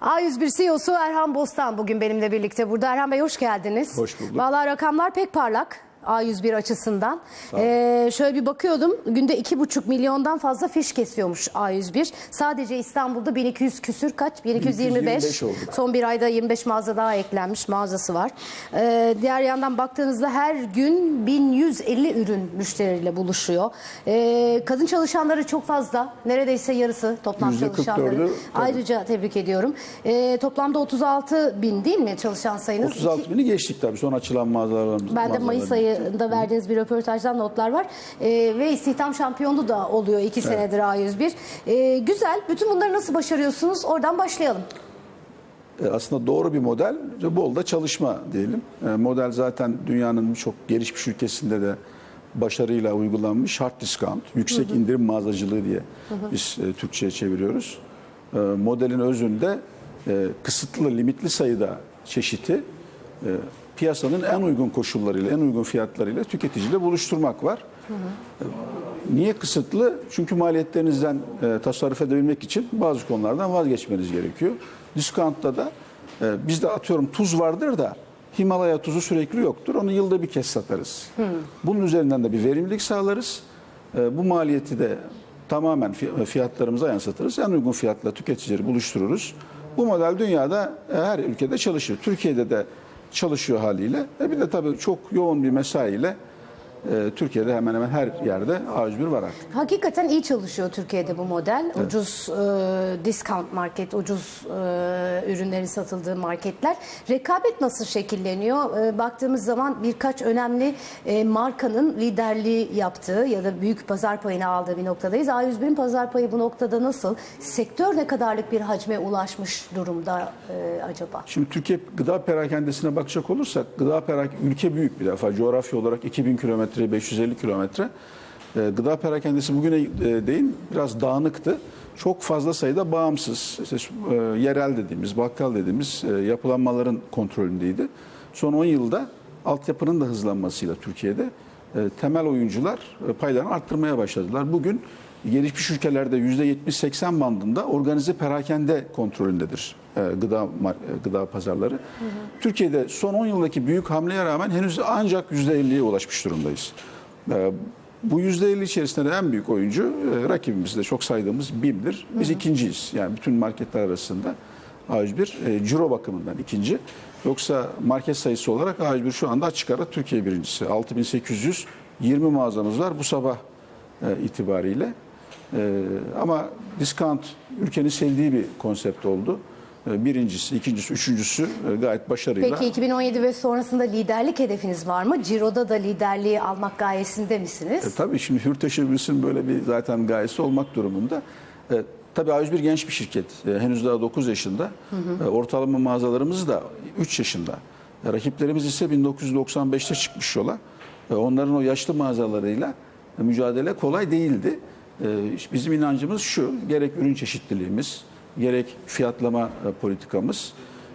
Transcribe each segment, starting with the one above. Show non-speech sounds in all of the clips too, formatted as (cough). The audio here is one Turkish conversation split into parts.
A101 CEO'su Erhan Bostan bugün benimle birlikte burada. Erhan Bey hoş geldiniz. Hoş bulduk. Vallahi rakamlar pek parlak. A101 açısından. Ee, şöyle bir bakıyordum. Günde 2,5 milyondan fazla fiş kesiyormuş A101. Sadece İstanbul'da 1200 küsür kaç? 1225. 1225 olduk. Son bir ayda 25 mağaza daha eklenmiş mağazası var. Ee, diğer yandan baktığınızda her gün 1150 ürün müşteriyle buluşuyor. Ee, kadın çalışanları çok fazla. Neredeyse yarısı toplam Yüzde 44'ü çalışanları. Ayrıca tebrik ediyorum. Ee, toplamda 36 bin değil mi çalışan sayınız? 36 bini geçtik tabii son açılan mağazalarımız. Ben de Mayıs ayında verdiğiniz bir röportajdan notlar var. Ee, ve istihdam şampiyonu da oluyor iki senedir A101. Ee, güzel. Bütün bunları nasıl başarıyorsunuz? Oradan başlayalım. E, Aslında doğru bir model. Bol da çalışma diyelim. E, Model zaten dünyanın birçok gelişmiş ülkesinde de başarıyla uygulanmış hard discount, yüksek indirim mağazacılığı diye biz e, Türkçe'ye çeviriyoruz. Modelin özünde kısıtlı, limitli sayıda çeşiti piyasanın en uygun koşullarıyla, en uygun fiyatlarıyla tüketiciyle buluşturmak var. Niye kısıtlı? Çünkü maliyetlerinizden e, tasarruf edebilmek için bazı konulardan vazgeçmeniz gerekiyor. Discount'ta da e, bizde atıyorum tuz vardır da Himalaya tuzu sürekli yoktur. Onu yılda bir kez satarız. Bunun üzerinden de bir verimlilik sağlarız. E, bu maliyeti de tamamen fi- fiyatlarımıza yansıtırız. En uygun fiyatla tüketicileri buluştururuz. Bu model dünyada e, her ülkede çalışır. Türkiye'de de çalışıyor haliyle. E bir de tabii çok yoğun bir mesaiyle e, Türkiye'de hemen hemen her yerde A101 var artık. Hakikaten iyi çalışıyor Türkiye'de bu model. Ucuz e, discount market, ucuz e, ürünlerin satıldığı marketler. Rekabet nasıl şekilleniyor? E, baktığımız zaman birkaç önemli e, markanın liderliği yaptığı ya da büyük pazar payını aldığı bir noktadayız. A101'in pazar payı bu noktada nasıl? Sektör ne kadarlık bir hacme ulaşmış durumda e, acaba? Şimdi Türkiye gıda perakendesine bakacak olursak gıda perak ülke büyük bir defa coğrafya olarak 2000 kilometre 550 kilometre E, gıda perakendesi bugüne e, değin biraz dağınıktı. Çok fazla sayıda bağımsız işte, e, yerel dediğimiz bakkal dediğimiz e, yapılanmaların kontrolündeydi. Son 10 yılda altyapının da hızlanmasıyla Türkiye'de temel oyuncular paylarını arttırmaya başladılar. Bugün gelişmiş ülkelerde %70-80 bandında organize perakende kontrolündedir e, gıda e, gıda pazarları. Türkiye'de son 10 yıldaki büyük hamleye rağmen henüz ancak %50'ye ulaşmış durumdayız. E, Bu %50 içerisinde de en büyük oyuncu rakibimiz de çok saydığımız BİM'dir. Biz ikinciyiz. Yani bütün marketler arasında A101 e, ciro bakımından ikinci. Yoksa market sayısı olarak A101 şu anda açık ara Türkiye birincisi. 6820 mağazamız var bu sabah itibariyle. E, ama discount ülkenin sevdiği bir konsept oldu. E, birincisi, ikincisi, üçüncüsü e, gayet başarıyla. Peki 2017 ve sonrasında liderlik hedefiniz var mı? Ciro'da da liderliği almak gayesinde misiniz? E, tabii şimdi hür teşebbüsün böyle bir zaten gayesi olmak durumunda. E, tabii A101 genç bir şirket. E, henüz daha 9 yaşında. E, ortalama mağazalarımız da 3 yaşında. E, rakiplerimiz ise 1995'te çıkmış yola. E, onların o yaşlı mağazalarıyla e, mücadele kolay değildi. E, işte bizim inancımız şu, gerek ürün çeşitliliğimiz, gerek fiyatlama e, politikamız,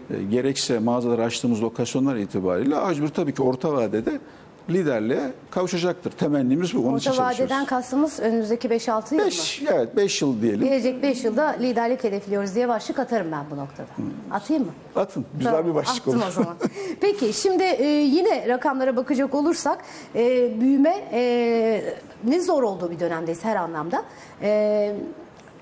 e, gerekse mağazaları açtığımız lokasyonlar itibariyle A101 tabii ki orta vadede liderliğe kavuşacaktır. Temennimiz bu. Onun Orta vadeden kastımız önümüzdeki 5-6 yıl mı? 5 evet 5 yıl diyelim. Gelecek 5 yılda liderlik hedefliyoruz diye başlık atarım ben bu noktada. Atayım mı? Atın. Güzel Tamam, bir başlık attım olur. o zaman. (laughs) Peki şimdi e, yine rakamlara bakacak olursak e, büyüme e, ne zor olduğu bir dönemdeyiz her anlamda. E,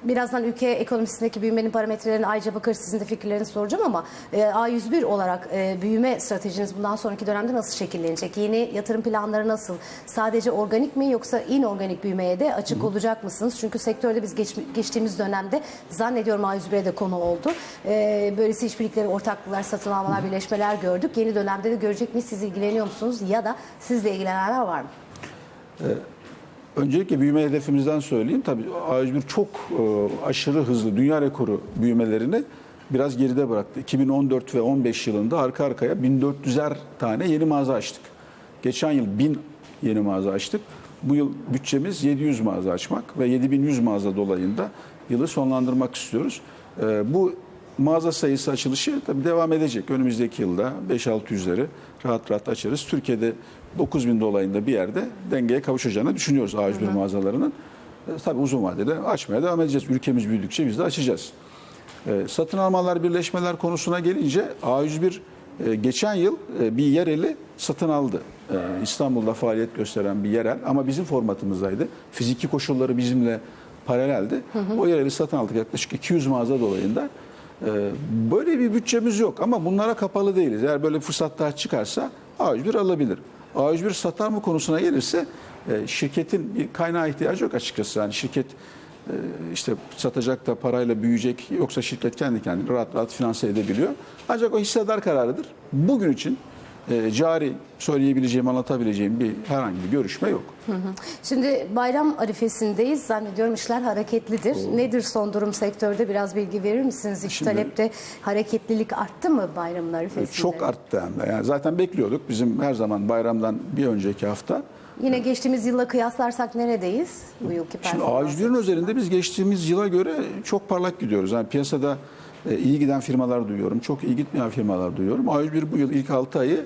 Birazdan ülke ekonomisindeki büyümenin parametrelerine ayrıca bakarız. Sizin de fikirlerinizi soracağım ama e, A101 olarak e, büyüme stratejiniz bundan sonraki dönemde nasıl şekillenecek? Yeni yatırım planları nasıl? Sadece organik mi yoksa inorganik büyümeye de açık olacak mısınız? Çünkü sektörde biz geç- geçtiğimiz dönemde zannediyorum A101'e de konu oldu. E, böylesi işbirlikleri, ortaklıklar, satın almalar, birleşmeler gördük. Yeni dönemde de görecek miyiz? Siz ilgileniyor musunuz? Ya da sizle ilgilenenler var mı? Öncelikle büyüme hedefimizden söyleyeyim. Tabii A101 çok e, aşırı hızlı dünya rekoru büyümelerini biraz geride bıraktı. 2014 ve 15 yılında arka arkaya 1400'er tane yeni mağaza açtık. Geçen yıl 1000 yeni mağaza açtık. Bu yıl bütçemiz 700 mağaza açmak ve 7100 mağaza dolayında yılı sonlandırmak istiyoruz. E, bu mağaza sayısı açılışı tabii devam edecek. Önümüzdeki yılda 5-600'leri rahat rahat açarız. Türkiye'de 9000 dolayında bir yerde dengeye kavuşacağını düşünüyoruz A101 mağazalarının. E, tabii uzun vadede açmaya devam edeceğiz. Ülkemiz büyüdükçe biz de açacağız. E, satın almalar, birleşmeler konusuna gelince A101 e, geçen yıl e, bir yereli satın aldı. E, İstanbul'da faaliyet gösteren bir yerel ama bizim formatımızdaydı. Fiziki koşulları bizimle paraleldi. O yereli satın aldık yaklaşık 200 mağaza dolayında. E, böyle bir bütçemiz yok ama bunlara kapalı değiliz. Eğer böyle fırsat daha çıkarsa A101 alabilir. A101 satar mı konusuna gelirse e, şirketin bir kaynağı ihtiyacı yok açıkçası. Yani şirket e, işte satacak da parayla büyüyecek yoksa şirket kendi kendine rahat rahat finanse edebiliyor. Ancak o hissedar kararıdır. Bugün için e, cari söyleyebileceğim, anlatabileceğim bir herhangi bir görüşme yok. Şimdi bayram arifesindeyiz. Zannediyorum işler hareketlidir. Nedir son durum sektörde? Biraz bilgi verir misiniz? İş Şimdi- talepte hareketlilik arttı mı bayramın arifesinde? Çok arttı hem de. Yani zaten bekliyorduk. Bizim her zaman bayramdan bir önceki hafta. Yine geçtiğimiz yılla kıyaslarsak neredeyiz bu yılki Şimdi performans? A101'in üzerinde biz geçtiğimiz yıla göre çok parlak gidiyoruz. Yani piyasada e, iyi giden firmalar duyuyorum. Çok iyi gitmeyen firmalar duyuyorum. A101 bu yıl ilk 6 ayı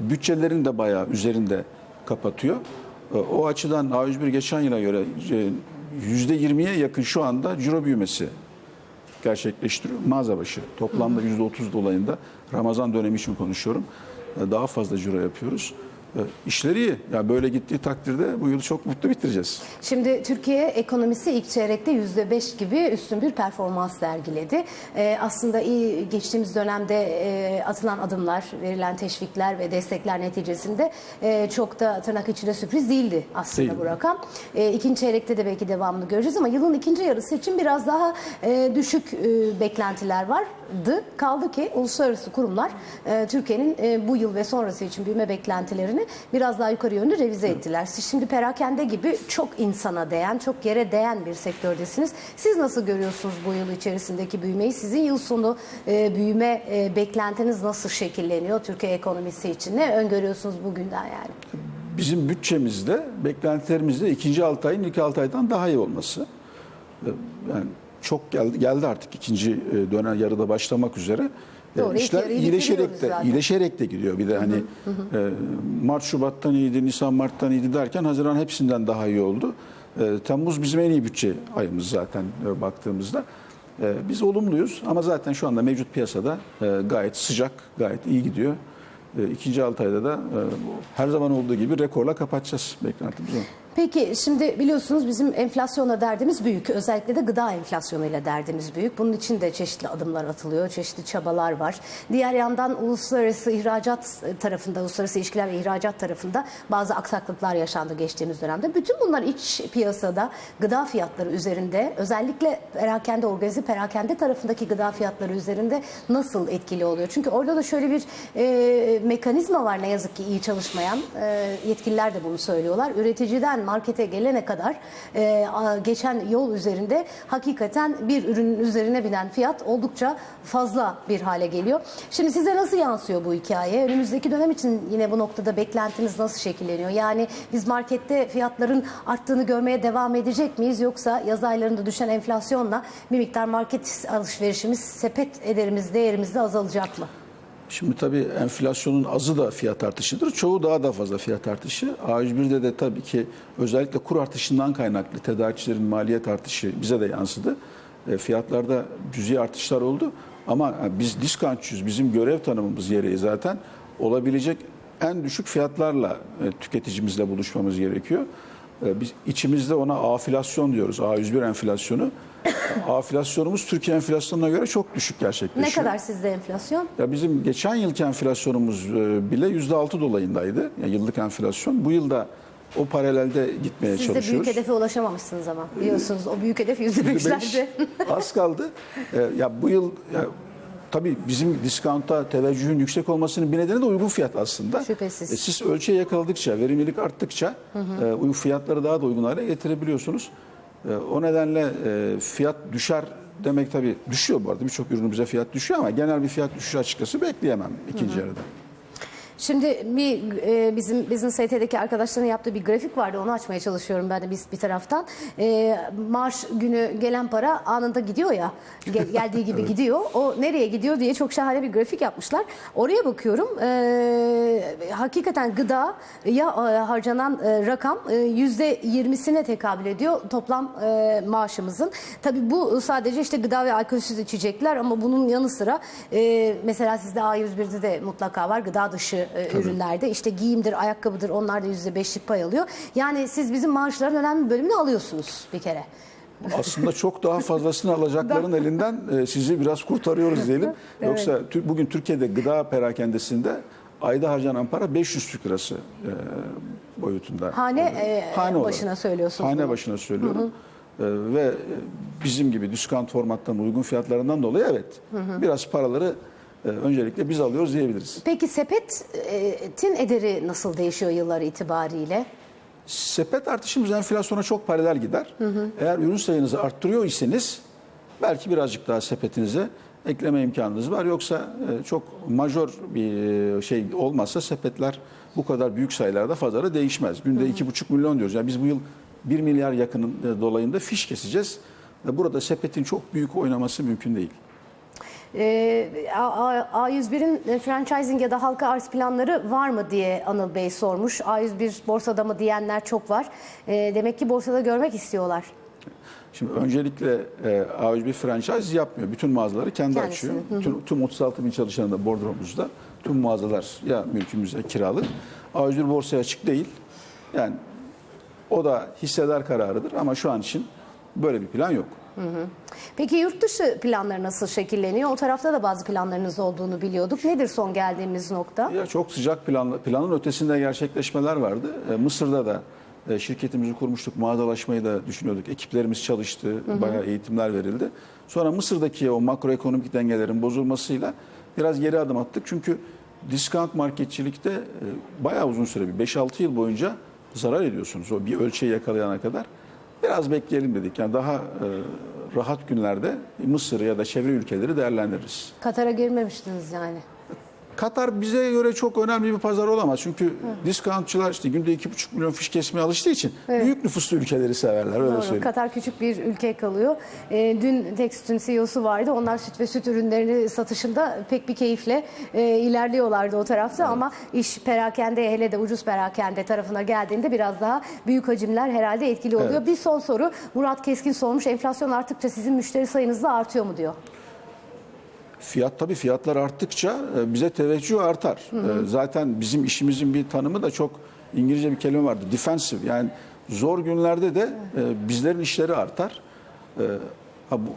bütçelerin de bayağı üzerinde kapatıyor. E, O açıdan A101 geçen yıla göre e, %20'ye yakın şu anda ciro büyümesi gerçekleştiriyor. Mağaza başı toplamda %30 dolayında Ramazan dönemi için konuşuyorum. E, Daha fazla ciro yapıyoruz. E, İşleri iyi. Yani böyle gittiği takdirde bu yılı çok mutlu bitireceğiz. Şimdi Türkiye ekonomisi ilk çeyrekte %5 gibi üstün bir performans sergiledi. Ee, aslında iyi geçtiğimiz dönemde e, atılan adımlar, verilen teşvikler ve destekler neticesinde e, çok da tırnak içinde sürpriz değildi aslında Değil. bu rakam. E, ikinci çeyrekte de belki devamını göreceğiz ama yılın ikinci yarısı için biraz daha e, düşük e, beklentiler vardı. Kaldı ki uluslararası kurumlar e, Türkiye'nin e, bu yıl ve sonrası için büyüme beklentilerini biraz daha yukarı yönlü revize ettiler. Siz şimdi perakende gibi çok insana değen, çok yere değen bir sektördesiniz. Siz nasıl görüyorsunuz bu yıl içerisindeki büyümeyi? Sizin yıl sonu e, büyüme e, beklentiniz nasıl şekilleniyor Türkiye ekonomisi için? Ne öngörüyorsunuz bugünden yani? Bizim bütçemizde, beklentilerimizde ikinci altı ayın ilk altı aydan daha iyi olması. Yani çok geldi, geldi artık ikinci e, dönem yarıda başlamak üzere. Ee, Doğru, İşler iyileşerek de, zaten. iyileşerek de gidiyor. Bir de hani e, Mart Şubat'tan iyiydi, Nisan Mart'tan iyiydi derken Haziran hepsinden daha iyi oldu. E, Temmuz bizim en iyi bütçe ayımız zaten e, baktığımızda. E, Biz olumluyuz ama zaten şu anda mevcut piyasada e, gayet sıcak, gayet iyi gidiyor. E, İkinci altı ayda da e, her zaman olduğu gibi rekorla kapatacağız beklentimiz o. Peki şimdi biliyorsunuz bizim enflasyonla derdimiz büyük. Özellikle de gıda enflasyonuyla derdimiz büyük. Bunun için de çeşitli adımlar atılıyor, çeşitli çabalar var. Diğer yandan uluslararası ihracat tarafında, uluslararası ilişkiler ve ihracat tarafında bazı aksaklıklar yaşandı geçtiğimiz dönemde. Bütün bunlar iç piyasada gıda fiyatları üzerinde özellikle perakende organize perakende tarafındaki gıda fiyatları üzerinde nasıl etkili oluyor? Çünkü orada da şöyle bir e, mekanizma var ne yazık ki iyi çalışmayan. E, yetkililer de bunu söylüyorlar. Üreticiden markete gelene kadar e, geçen yol üzerinde hakikaten bir ürünün üzerine binen fiyat oldukça fazla bir hale geliyor. Şimdi size nasıl yansıyor bu hikaye? Önümüzdeki dönem için yine bu noktada beklentiniz nasıl şekilleniyor? Yani biz markette fiyatların arttığını görmeye devam edecek miyiz? Yoksa yaz aylarında düşen enflasyonla bir miktar market alışverişimiz, sepet ederimiz, değerimiz de azalacak mı? Şimdi tabii enflasyonun azı da fiyat artışıdır. Çoğu daha da fazla fiyat artışı. A101'de de tabii ki özellikle kur artışından kaynaklı tedarikçilerin maliyet artışı bize de yansıdı. E, fiyatlarda cüzi artışlar oldu. Ama e, biz diskantçıyız. Bizim görev tanımımız gereği zaten olabilecek en düşük fiyatlarla e, tüketicimizle buluşmamız gerekiyor. E, biz içimizde ona aflasyon diyoruz. A101 enflasyonu. (coughs) Aflasyonumuz Türkiye enflasyonuna göre çok düşük Ne gerçekleşiyor. kadar sizde enflasyon? Ya bizim geçen yılki enflasyonumuz e, bile yüzde altı dolayındaydı. Yani yıllık enflasyon. Bu yılda o paralelde gitmeye Siz de büyük çalışıyoruz. hedefe ulaşamamışsınız ama biliyorsunuz o büyük hedef Yüzde beş %5'lerde. az kaldı. (laughs) E, Ya bu yıl ya, tabii bizim diskonta teveccühün yüksek olmasının bir nedeni de uygun fiyat aslında. Şüphesiz. E, siz ölçeği yakaladıkça, verimlilik arttıkça e, uy- fiyatları daha da uygun hale getirebiliyorsunuz. E, o nedenle e, fiyat düşer demek tabii düşüyor bu arada. Birçok ürünümüze fiyat düşüyor ama genel bir fiyat düşüşü açıkçası bekleyemem ikinci yarıda. Şimdi bir e, bizim bizim ST'deki arkadaşların yaptığı bir grafik vardı. Onu açmaya çalışıyorum ben de biz bir taraftan. E, maaş günü gelen para anında gidiyor ya. Gel- (laughs) geldiği gibi gidiyor. O nereye gidiyor diye çok şahane bir grafik yapmışlar. Oraya bakıyorum. E, hakikaten gıda ya e, harcanan e, rakam e, yüzde 20'sine tekabül ediyor toplam e, maaşımızın. Tabii bu sadece işte gıda ve alkolsüz içecekler ama bunun yanı sıra e, mesela sizde A101'de de mutlaka var gıda dışı e, ürünlerde işte giyimdir, ayakkabıdır onlar da %5'lik pay alıyor. Yani siz bizim maaşların önemli bölümünü alıyorsunuz bir kere. Aslında çok daha fazlasını alacakların elinden e, sizi biraz kurtarıyoruz diyelim. (laughs) Yoksa tü- bugün Türkiye'de gıda perakendesinde ayda harcanan para 500 Türk lirası e, boyutunda. Hane, e, olarak. başına söylüyorsunuz Hane bunu. başına söylüyorum. E, ve e, bizim gibi diskant formattan uygun fiyatlarından dolayı evet biraz paraları öncelikle biz alıyoruz diyebiliriz. Peki sepetin ederi nasıl değişiyor yıllar itibariyle? Sepet artışımız enflasyona çok paralel gider. Eğer ürün sayınızı arttırıyor iseniz belki birazcık daha sepetinize ekleme imkanınız var. Yoksa e, çok majör bir e, şey olmazsa sepetler bu kadar büyük sayılarda fazla değişmez. Günde iki buçuk milyon diyoruz. Yani biz bu yıl 1 milyar yakının e, dolayında fiş keseceğiz. Burada sepetin çok büyük oynaması mümkün değil. Ee, A- A- A101'in franchising ya da halka arz planları var mı diye Anıl Bey sormuş. A101 borsada mı diyenler çok var. Ee, demek ki borsada görmek istiyorlar. Şimdi öncelikle e, A101 franchise yapmıyor. Bütün mağazaları kendi Kendisi, açıyor. Tüm, tüm 36 bin çalışanı da bordromuzda. Tüm mağazalar ya mülkümüzde kiralık. A101 borsaya açık değil. Yani o da hissedar kararıdır ama şu an için böyle bir plan yok. Peki yurt dışı planları nasıl şekilleniyor? O tarafta da bazı planlarınız olduğunu biliyorduk. Nedir son geldiğimiz nokta? Ya çok sıcak planla, planın ötesinde gerçekleşmeler vardı. E, Mısır'da da e, şirketimizi kurmuştuk. Mağazalaşmayı da düşünüyorduk. Ekiplerimiz çalıştı. Bayağı eğitimler verildi. Sonra Mısır'daki o makroekonomik dengelerin bozulmasıyla biraz geri adım attık. Çünkü discount marketçilikte e, bayağı uzun süre bir 5-6 yıl boyunca zarar ediyorsunuz. O bir ölçeği yakalayana kadar. Biraz bekleyelim dedik. Yani daha e, rahat günlerde Mısır ya da çevre ülkeleri değerlendiririz. Katar'a girmemiştiniz yani. Katar bize göre çok önemli bir pazar olamaz. Çünkü diskantçılar işte günde 2,5 milyon fiş kesmeye alıştığı için büyük nüfuslu ülkeleri severler öyle Doğru. söyleyeyim. Katar küçük bir ülke kalıyor. Ee, dün Text'ün CEO'su vardı. Onlar süt ve süt ürünlerini satışında pek bir keyifle e, ilerliyorlardı o tarafta ama iş perakende hele de ucuz perakende tarafına geldiğinde biraz daha büyük hacimler herhalde etkili oluyor. Evet. Bir son soru Murat Keskin sormuş. Enflasyon arttıkça sizin müşteri sayınız da artıyor mu diyor. Fiyat tabii fiyatlar arttıkça e, bize teveccüh artar. E, Zaten bizim işimizin bir tanımı da çok İngilizce bir kelime vardı. Defensive yani zor günlerde de e, bizlerin işleri artar.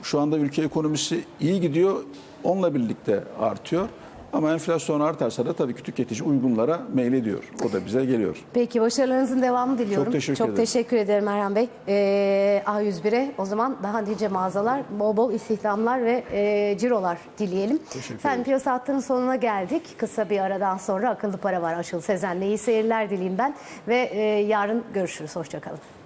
Şu anda ülke ekonomisi iyi gidiyor. Onunla birlikte artıyor. Ama enflasyon artarsa da tabii ki tüketici uygunlara meylediyor. O da bize geliyor. Peki başarılarınızın devamını diliyorum. Çok teşekkür Çok ederim. teşekkür ederim Erhan Bey. Ee, A101'e o zaman daha nice mağazalar, bol bol istihdamlar ve e, cirolar dileyelim. Teşekkür ederim. piyasa hattının sonuna geldik. Kısa bir aradan sonra akıllı para var Aşıl Sezen'le iyi seyirler dileyim ben. Ve e, yarın görüşürüz. Hoşçakalın.